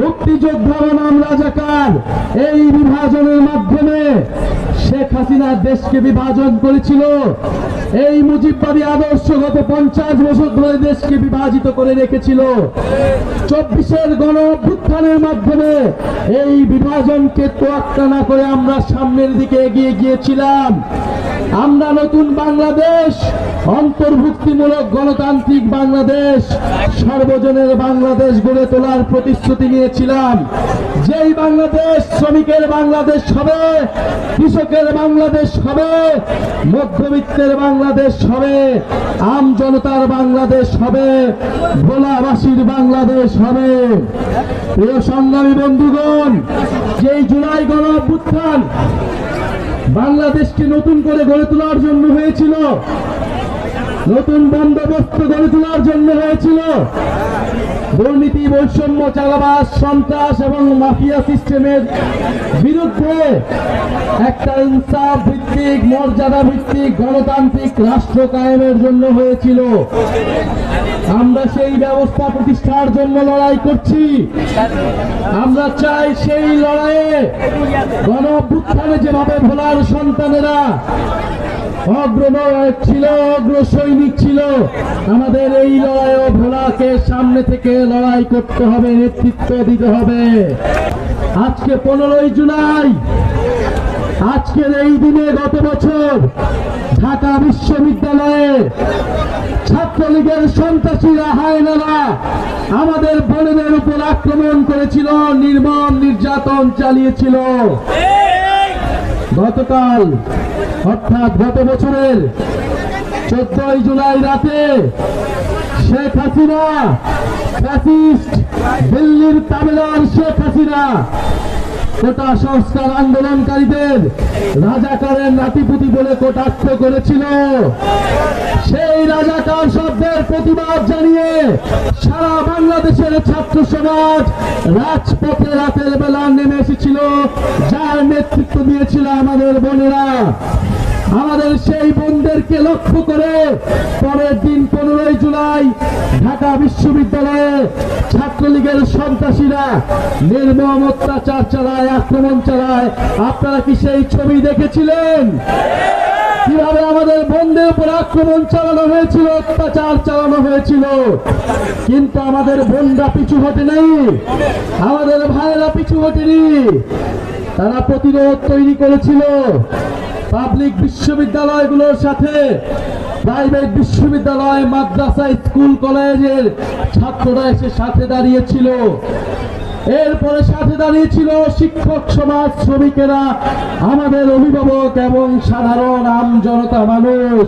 মুক্তিযোদ্ধার নাম রাজাকার। এই বিভাজনের মাধ্যমে শেখ হাসিনা দেশকে বিভাজন করেছিল। এই মুজিববাদী আদর্শ গত পঞ্চাশ বছর ধরে দেশকে বিভাজিত করে রেখেছিল। চব্বিশের গণ অভ্যুত্থানের মাধ্যমে এই বিভাজনকে তোয়াক্কা না করে আমরা সামনের দিকে এগিয়ে গিয়েছিলাম। আমরা নতুন বাংলাদেশ, অন্তর্ভুক্তিমূলক গণতান্ত্রিক বাংলাদেশ, সর্বজনের বাংলাদেশ গড়ে তোলার প্রতিশ্রুতি নিয়েছিলাম। যেই বাংলাদেশ শ্রমিকের বাংলাদেশ হবে, কৃষকের বাংলাদেশ হবে, মধ্যবিত্তের বাংলাদেশ হবে, আম জনতার বাংলাদেশ হবে, ভোলাবাসীর বাংলাদেশ হবে। প্রিয় সংগ্রামী বন্ধুগণ, যেই জুলাই গণ বাংলাদেশকে নতুন করে গড়ে তোলার জন্য হয়েছিল। নতুন বন্দোবস্ত গড়ে তোলার জন্য হয়েছিল। দুর্নীতি, বৈষম্য চালাবাস সন্ত্রাস এবং মাফিয়া সিস্টেমের বিরুদ্ধে একটা ইনসাফ ভিত্তিক, মর্যাদা ভিত্তিক, গণতান্ত্রিক রাষ্ট্র কায়েমের জন্য হয়েছিল। আমরা সেই ব্যবস্থা প্রতিষ্ঠার জন্য লড়াই করছি। আমরা চাই সেই লড়াইয়ে গণ যেভাবে ভোলার সন্তানেরা অগ্রনায়ক ছিল অগ্র সৈনিক ছিল। আমাদের এই লড়াইও ভোলাকে সামনে থেকে লড়াই করতে হবে, নেতৃত্ব দিতে হবে। আজকে পনেরোই জুলাই। আজকের এই দিনে গত বছর ঢাকা বিশ্ববিদ্যালয়ে ছাত্রলীগের সন্ত্রাসীরা হায়নারা আমাদের বোনেদের উপর আক্রমণ করেছিল, নির্মম নির্যাতন চালিয়েছিল। গতকাল অর্থাৎ গত বছরের চোদ্দই জুলাই রাতে শেখ হাসিনা ফ্যাসিস্ট দিল্লির তামিলার শেখ হাসিনা কোটা সংস্কার আন্দোলনকারীদের রাজাকারের নাতিপুতি বলে কটাক্ষ করেছিল। সেই রাজাকার শব্দের প্রতিবাদ জানিয়ে সারা বাংলাদেশের ছাত্র সমাজ রাজপথে রাতের বেলা নেমে এসেছিল, যার নেতৃত্ব দিয়েছিল আমাদের বোনেরা। আমাদের সেই বোনদেরকে লক্ষ্য করে পরের দিন পনেরোই জুলাই ঢাকা বিশ্ববিদ্যালয়ে ছাত্রলীগের সন্ত্রাসীরা নির্মম অত্যাচার চালায়, আক্রমণ চালায়। আপনারা কি সেই ছবি দেখেছিলেন? কীভাবে আমাদের বন্ধের উপর আক্রমণ চালানো হয়েছিল, অত্যাচার চালানো হয়েছিল? কিন্তু আমাদের বোনরা পিছু হটে নাই আমাদের ভাইয়েরা পিছু হটেনি। তারা প্রতিরোধ তৈরি করেছিল। পাবলিক বিশ্ববিদ্যালয়গুলোর সাথে প্রাইভেট বিশ্ববিদ্যালয়, মাদ্রাসা, স্কুল, কলেজের ছাত্ররা এসে সাথে দাঁড়িয়েছিল। এরপরে সাথে দাঁড়িয়েছিল শিক্ষক, সমাজ শ্রমিকেরা, আমাদের অভিভাবক এবং সাধারণ, আম জনতা, মানুষ।